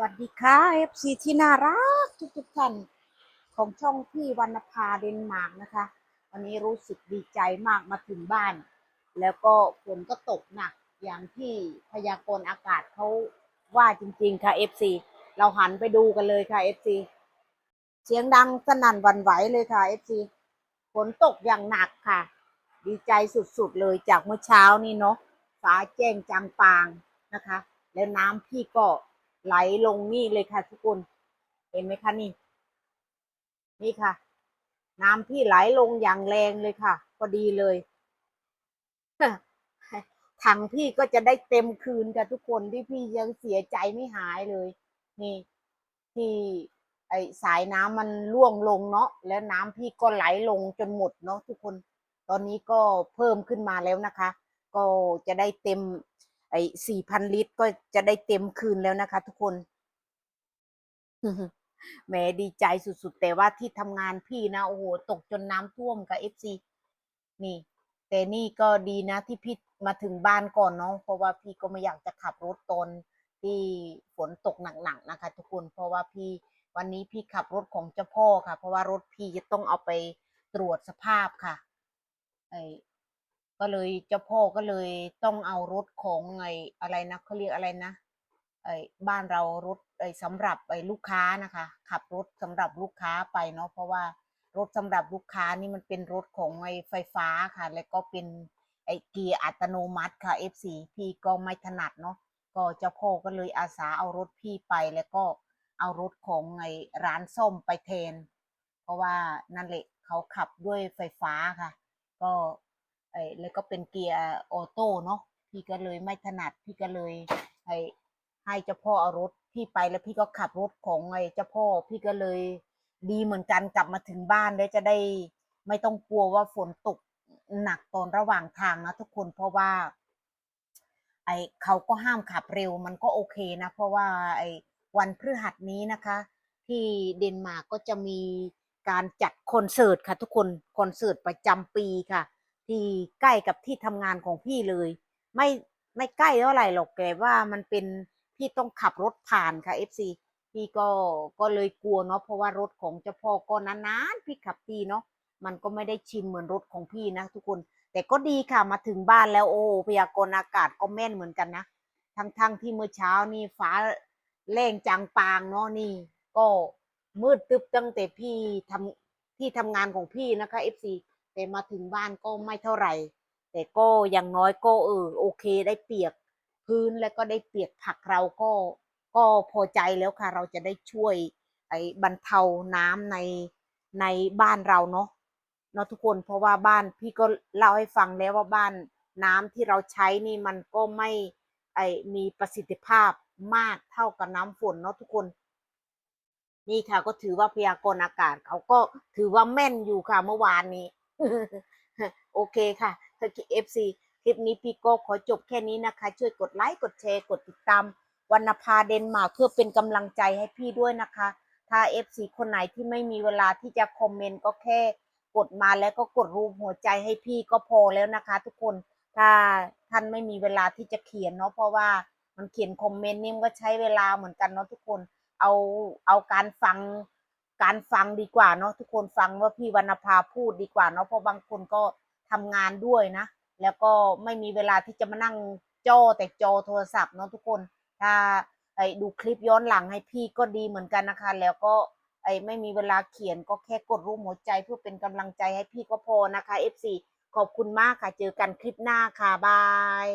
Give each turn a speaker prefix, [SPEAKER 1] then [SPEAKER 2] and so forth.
[SPEAKER 1] วัสดีค่ะ FC ที่น่ารักทุกทุกๆท่านของช่องพี่วรรณภาเดนมาร์กนะคะ วันนี้รู้สึกดีใจมากมาถึงบ้าน แล้วก็ฝนก็ตกหนักอย่างที่พยากรณ์อากาศเขาว่าจริงๆค่ะ FC เราหันไปดูกันเลยค่ะ FC เสียงดังสนั่นวันไหวเลยค่ะ FC ฝนตกอย่างหนักค่ะ ดีใจสุดๆเลยจากเมื่อเช้านี่เนาะฟ้าแจ้งจางปางนะคะ แล้วน้ำพี่ก็ ไหลลงนี่เลยค่ะทุกคน เห็นไหมคะนี่ นี่ค่ะ น้ำพี่ไหลลงอย่างแรงเลยค่ะ พอดีเลยถังพี่ก็จะได้เต็มคืนค่ะทุกคนที่พี่ยังเสียใจไม่หายเลย นี่ ที่ ไอสายน้ำมันร่วงลงเนาะแล้วน้ำพี่ก็ไหลลงจนหมดเนาะทุกคน ตอนนี้ก็เพิ่มขึ้นมาแล้วนะคะ ก็จะได้เต็ม ไอ้สี่พันลิตรก็จะได้เต็มคืนแล้วนะคะ ทุกคนแหมดีใจสุดๆ แต่ว่าที่ทำงานพี่นะ โอ้โห ตกจนน้ำท่วมกับเอฟซีนี่ แต่นี่ก็ดีนะที่พี่มาถึงบ้านก่อนเนาะเพราะว่าพี่ก็ไม่อยากจะขับรถตอนที่ฝนตกหนักๆนะคะ ทุกคนเพราะว่าพี่วันนี้พี่ขับรถของเจ้าพ่อค่ะ เพราะว่ารถพี่จะต้องเอาไปตรวจสภาพค่ะไอ ก็เลยเจ้าพ่อก็เลยต้องเอารถของไออะไรนะเขาเรียกอะไรนะไอบ้านเรารถไอสำหรับไอลูกค้านะคะ ขับรถสำหรับลูกค้าไปเนาะเพราะว่ารถสำหรับลูกค้านี่มันเป็นรถของไอไฟฟ้าค่ะ แล้วก็เป็นไอเกียร์อัตโนมัติค่ะ F4 พี่ก็ไม่ถนัดเนาะก็เจ้าพ่อก็เลยอาสาเอารถพี่ไปแล้วก็เอารถของไอร้านส้มไปแทน เพราะว่านั่นแหละเขาขับด้วยไฟฟ้าค่ะ ก็ ไอ้แล้วก็เป็นเกียร์ออโต้เนาะพี่ก็เลยไม่ถนัดพี่ก็เลยไอ้ให้เจ้าพ่อเอารถพี่ไปแล้วพี่ก็ขับรถของไอ้เจ้าพ่อพี่ก็เลยดีเหมือนกันกลับมาถึงบ้านแล้วจะได้ไม่ต้องกลัวว่าฝนตกหนักตอนระหว่างทางนะทุกคนเพราะว่า ไอเขาก็ห้ามขับเร็วมันก็โอเคนะ เพราะว่าไอวันพฤหัสนี้นะคะ ที่เดนมาร์กก็จะมีการจัดคอนเสิร์ตค่ะทุกคนคอนเสิร์ตประจำปีค่ะ ที่ใกล้กับที่ทำงานของพี่เลย ไม่ไม่ใกล้เท่าไหร่หรอกแต่ว่ามันเป็นพี่ต้องขับรถผ่านค่ะ FC พี่ก็ก็เลยกลัวเนาะเพราะว่ารถของเจ้าพ่อก็นานๆพี่ขับทีเนาะมันก็ไม่ได้ชินเหมือนรถของพี่นะทุกคน แต่ก็ดีค่ะมาถึงบ้านแล้วโอ้พยากรณ์อากาศก็แม่นเหมือนกันนะทั้งๆที่เมื่อเช้านี่ฟ้าแรงจางปางเนาะนี่ ก็มืดตึบตั้งแต่พี่ทำที่ทำงานของพี่นะคะ FC แต่มาถึงบ้านก็ไม่เท่าไหร่ แต่ก็อย่างน้อยก็เออโอเคได้เปียกพื้นแล้วก็ได้เปียกผักเราก็ก็พอใจแล้วค่ะ เราจะได้ช่วยไอ้บรรเทาน้ำในในบ้านเราเนาะเนาะทุกคนเพราะว่าบ้านพี่ก็เล่าให้ฟังแล้วว่าบ้านน้ำที่เราใช้นี่มันก็ไม่ไอ้มีประสิทธิภาพมากเท่ากับน้ำฝนเนาะทุกคน นี่ค่ะก็ถือว่าพยากรณ์อากาศเขาก็ถือว่าแม่นอยู่ค่ะเมื่อวานนี้ โอเคค่ะถ้าเอฟซีคลิปนี้พี่ก็ขอจบแค่นี้นะคะ ช่วยกดไลค์ กดแชร์ กดติดตามวรรณภาเดนมาร์กเพื่อเป็นกำลังใจให้พี่ด้วยนะคะ ถ้าเอฟซีคนไหนที่ไม่มีเวลาที่จะคอมเมนต์ก็แค่กดมาแล้วก็กดรูปหัวใจให้พี่ก็พอแล้วนะคะ ทุกคนถ้าท่านไม่มีเวลาที่จะเขียนเนาะเพราะว่ามันเขียนคอมเมนต์นี่มันก็ใช้เวลาเหมือนกันเนาะทุกคนเอาเอาการฟัง การฟังดีกว่าเนาะทุกคนฟังว่าพี่วรรณภาพูดดีกว่าเนาะเพราะบางคนก็ทำงานด้วยนะ แล้วก็ไม่มีเวลาที่จะมานั่งจอแต่จอโทรศัพท์เนาะทุกคนถ้าไอ้ดูคลิปย้อนหลังให้พี่ก็ดีเหมือนกันนะคะ แล้วก็ไอ้ไม่มีเวลาเขียนก็แค่กดรูปหัวใจเพื่อเป็นกำลังใจให้พี่ก็พอนะคะ FC ขอบคุณมากค่ะ เจอกันคลิปหน้าค่ะ บาย